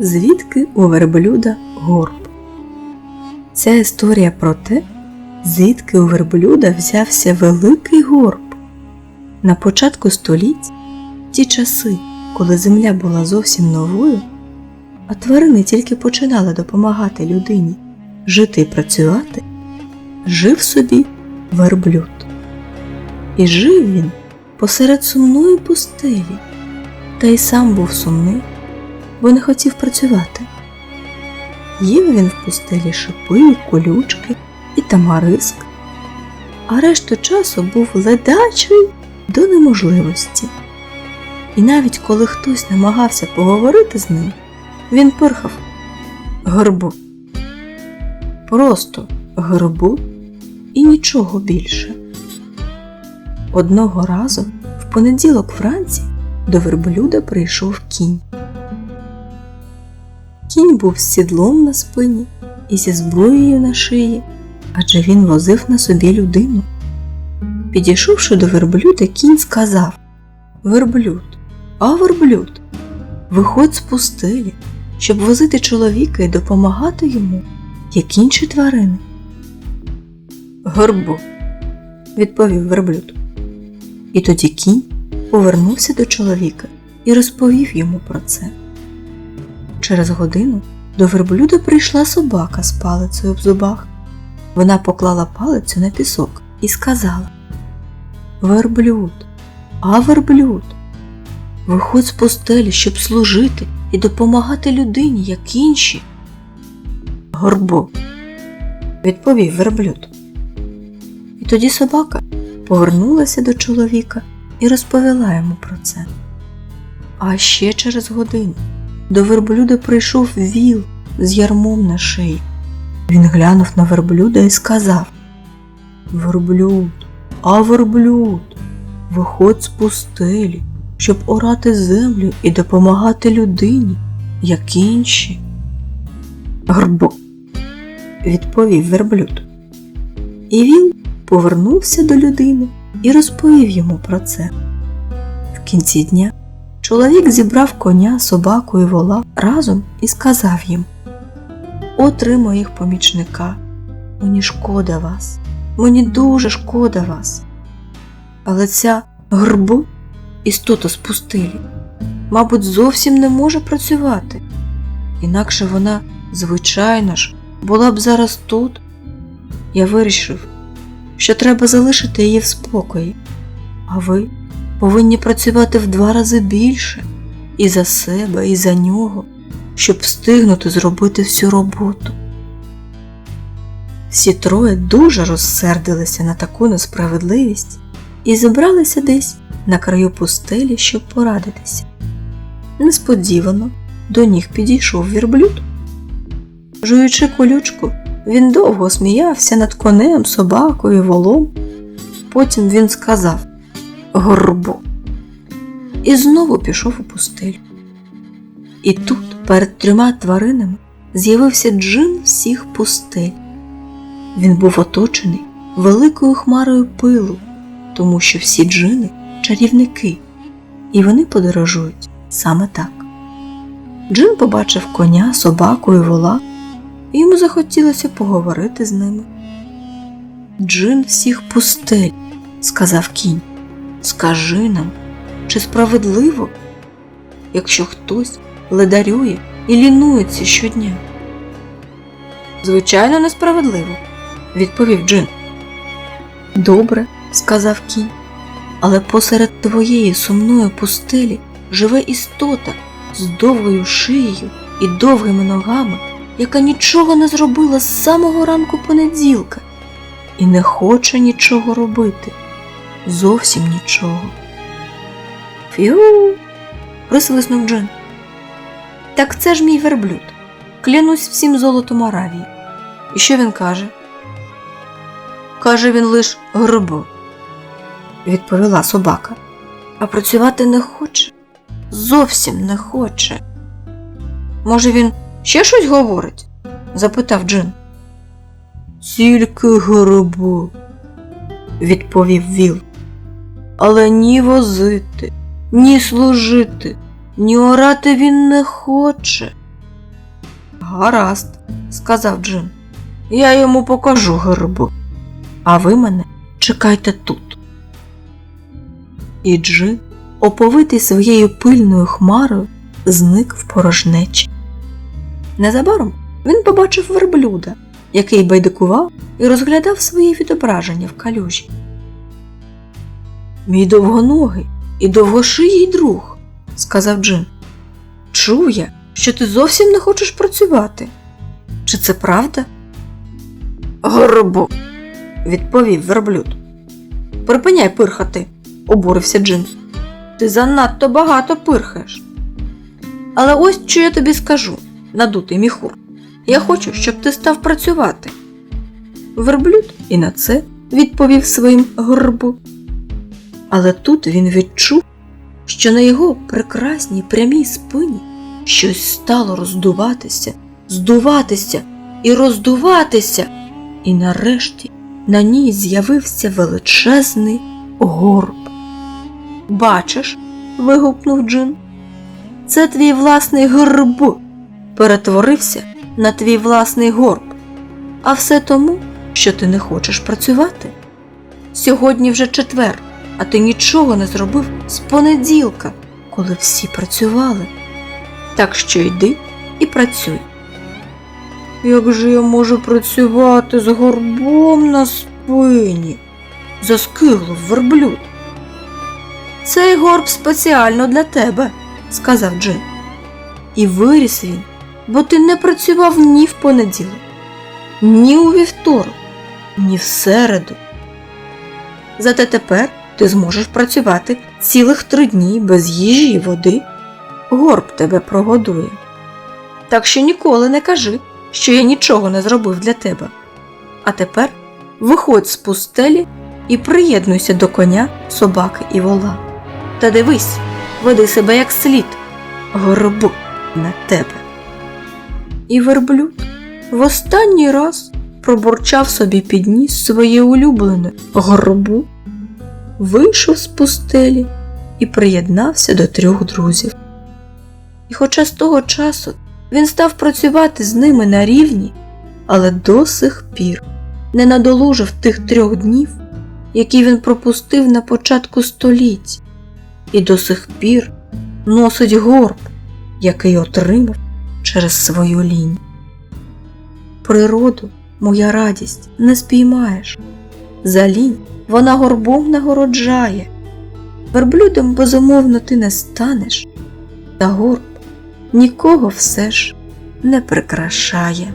Звідки у верблюда горб? Ця історія про те, звідки у верблюда взявся великий горб. На початку століть, ті часи, коли земля була зовсім новою, а тварини тільки починали допомагати людині жити і працювати, жив собі верблюд. І жив він посеред сумної пустелі, та й сам був сумний, бо не хотів працювати. Їв він в пустелі шипи, колючки і тамариск, а решту часу був ледачий до неможливості. І навіть коли хтось намагався поговорити з ним, він пирхав горбу. Просто горбу і нічого більше. Одного разу в понеділок вранці до верблюда прийшов кінь. Кінь був з сідлом на спині і зі зброєю на шиї, адже він возив на собі людину. Підійшовши до верблюда, кінь сказав Верблюд, а верблюд, виходь з пустелі, щоб возити чоловіка і допомагати йому, як інші тварини. Горбу, відповів верблюд. І тоді кінь повернувся до чоловіка і розповів йому про це. Через годину до верблюда прийшла собака з палицею в зубах. Вона поклала палицю на пісок і сказала Верблюд, а верблюд, виходь з постелі, щоб служити і допомагати людині, як інші. Горбо, відповів верблюд. І тоді собака повернулася до чоловіка і розповіла йому про це. А ще через годину до верблюда прийшов віл з ярмом на шиї. Він глянув на верблюда і сказав Верблюд, а верблюд, виходь з пустелі, щоб орати землю і допомагати людині, як інші. Горбо, відповів верблюд. І він повернувся до людини і розповів йому про це. В кінці дня чоловік зібрав коня, собаку і вола разом і сказав їм О, три моїх помічника, мені шкода вас, мені дуже шкода вас. Але ця грбу істота з пустелі, мабуть, зовсім не може працювати. Інакше вона, звичайно ж, була б зараз тут. Я вирішив, що треба залишити її в спокої, а ви повинні працювати в два рази більше і за себе, і за нього, щоб встигнути зробити всю роботу. Всі троє дуже розсердилися на таку несправедливість і зібралися десь на краю пустелі, щоб порадитися. Несподівано до ніг підійшов вірблюд. Жуючи колючку, він довго сміявся над конем, собакою, волом. Потім він сказав Горбо і знову пішов у пустелю. І тут перед трьома тваринами з'явився джин всіх пустель. Він був оточений великою хмарою пилу, тому що всі джини чарівники, і вони подорожують саме так. Джин побачив коня, собаку і вола, і йому захотілося поговорити з ними. Джин всіх пустель, сказав кінь, скажи нам, чи справедливо, якщо хтось ледарює і лінується щодня? Звичайно, несправедливо, відповів Джин. Добре, сказав кінь, але посеред твоєї сумної пустелі живе істота з довгою шиєю і довгими ногами, яка нічого не зробила з самого ранку понеділка і не хоче нічого робити. Зовсім нічого. Фью. присвиснув Джин. Так це ж мій верблюд. Клянусь всім золотом Аравії. І що він каже? Каже він лиш гробо, відповіла собака. А працювати не хоче? Зовсім не хоче. Може, він ще щось говорить? запитав Джин. Тільки гробу, відповів Віл. Але ні возити, ні служити, ні орати він не хоче. Гаразд, сказав Джин. Я йому покажу гербу. А ви мене чекайте тут. І Джин, оповитий своєю пильною хмарою, зник в порожнечі. Незабаром він побачив верблюда, який байдикував і розглядав своє відображення в калюжі. Мій довгоногий і довгошиїй друг, сказав Джин. Чув я, що ти зовсім не хочеш працювати. Чи це правда? Горбу, відповів верблюд. Припиняй пирхати, обурився Джин. Ти занадто багато пирхаєш. Але ось що я тобі скажу, надутий міхур. Я хочу, щоб ти став працювати. Верблюд і на це відповів своїм горбу. Але тут він відчув, що на його прекрасній прямій спині щось стало роздуватися, здуватися і роздуватися, і нарешті на ній з'явився величезний горб. Бачиш, вигукнув Джин, це твій власний горб перетворився на твій власний горб, а все тому, що ти не хочеш працювати. Сьогодні вже четвер, а ти нічого не зробив з понеділка, коли всі працювали. Так що йди і працюй. Як же я можу працювати з горбом на спині? заскиглив верблюд. Цей горб спеціально для тебе, сказав Джин. І виріс він, бо ти не працював ні в понеділок, ні у вівторок, ні в середу. Зате тепер ти зможеш працювати цілих три дні без їжі і води. Горб тебе прогодує. Так що ніколи не кажи, що я нічого не зробив для тебе. А тепер виходь з пустелі і приєднуйся до коня, собаки і вола. Та дивись, веди себе як слід, горбу на тебе. І верблюд в останній раз пробурчав собі під ніс своє улюблене горбу, вийшов з пустелі і приєднався до трьох друзів. І хоча з того часу він став працювати з ними на рівні, але до сих пір не надолужив тих трьох днів, які він пропустив на початку століть, і до сих пір носить горб, який отримав через свою лінь. Природу, моя радість, не спіймаєш. За лінь вона горбом нагороджає. Верблюдом безумовно ти не станеш, та горб нікого все ж не прикрашає.